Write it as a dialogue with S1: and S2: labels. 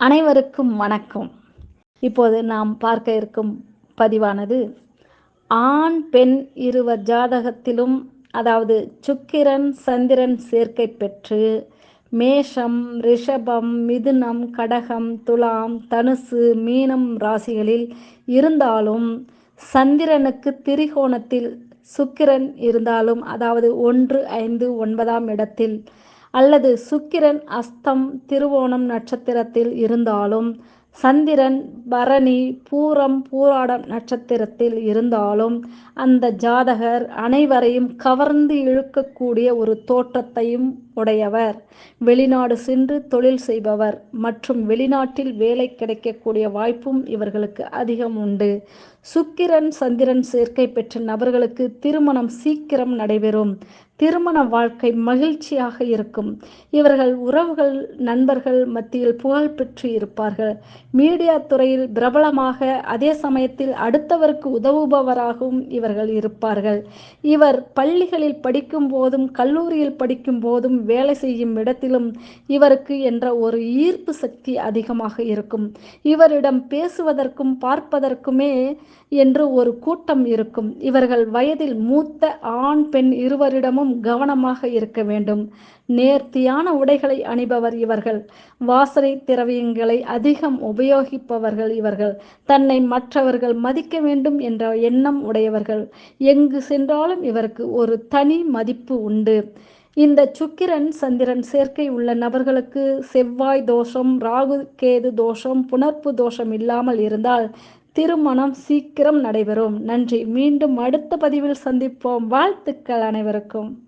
S1: அனைவருக்கும் வணக்கம். இப்போது நாம் பார்க்க இருக்கும் பதிவானது ஆண் பெண் இருவர் ஜாதகத்திலும் அதாவது சுக்கிரன் சந்திரன் சேர்க்கை பெற்று மேஷம் ரிஷபம் மிதுனம் கடகம் துலாம் தனுசு மீனம் ராசிகளில் இருந்தாலும் சந்திரனுக்கு திரிகோணத்தில் சுக்கிரன் இருந்தாலும் அதாவது ஒன்று ஐந்து ஒன்பதாம் இடத்தில் அல்லது சுக்கிரன் அஸ்தம் திருவோணம் நட்சத்திரத்தில் இருந்தாலும் சந்திரன் பரணி பூரம் பூராடம் நட்சத்திரத்தில் இருந்தாலும் அந்த ஜாதகர் அனைவரையும் கவர்ந்து இழுக்கக்கூடிய ஒரு தோற்றத்தையும் உடையவர். வெளிநாடு சென்று தொழில் செய்பவர் மற்றும் வெளிநாட்டில் வேலை கிடைக்கக்கூடிய வாய்ப்பும் இவர்களுக்கு அதிகம் உண்டு. சுக்கிரன் சந்திரன் சேர்க்கை பெற்ற நபர்களுக்கு திருமணம் சீக்கிரம் நடைபெறும். திருமண வாழ்க்கை மகிழ்ச்சியாக இருக்கும். இவர்கள் உறவுகள் நண்பர்கள் மத்தியில் புகழ் பெற்று இருப்பார்கள். மீடியா துறையில் பிரபலமாக அதே சமயத்தில் அடுத்தவருக்கு உதவுபவராகவும் இவர்கள் இருப்பார்கள். இவர் பள்ளிகளில் படிக்கும் போதும் கல்லூரியில் படிக்கும் போதும் வேலை செய்யும் இடத்திலும் இவருக்கு என்ற ஒரு ஈர்ப்பு சக்தி அதிகமாக இருக்கும். இவரிடம் பேசுவதற்கும் பார்ப்பதற்குமே என்று ஒரு கூட்டம் இருக்கும். இவர்கள் வயதில் மூத்த ஆண் பெண் இருவரிடமும் கவனமாக இருக்க வேண்டும். நேர்த்தியான உடைகளை அணிபவர் இவர்கள். வாசனை திரவியங்களை அதிகம் உபயோகிப்பவர்கள் இவர்கள். தன்னை மற்றவர்கள் மதிக்க வேண்டும் என்ற எண்ணம் உடையவர்கள். எங்கு சென்றாலும் இவருக்கு ஒரு தனி மதிப்பு உண்டு. இந்த சுக்கிரன் சந்திரன் சேர்க்கை உள்ள நபர்களுக்கு செவ்வாய் தோஷம் ராகு கேது தோஷம் புணர்ப்பு தோஷம் இல்லாமல் இருந்தால் திருமணம் சீக்கிரம் நடைபெறும். நன்றி. மீண்டும் அடுத்த பதிவில் சந்திப்போம். வாழ்த்துக்கள் அனைவருக்கும்.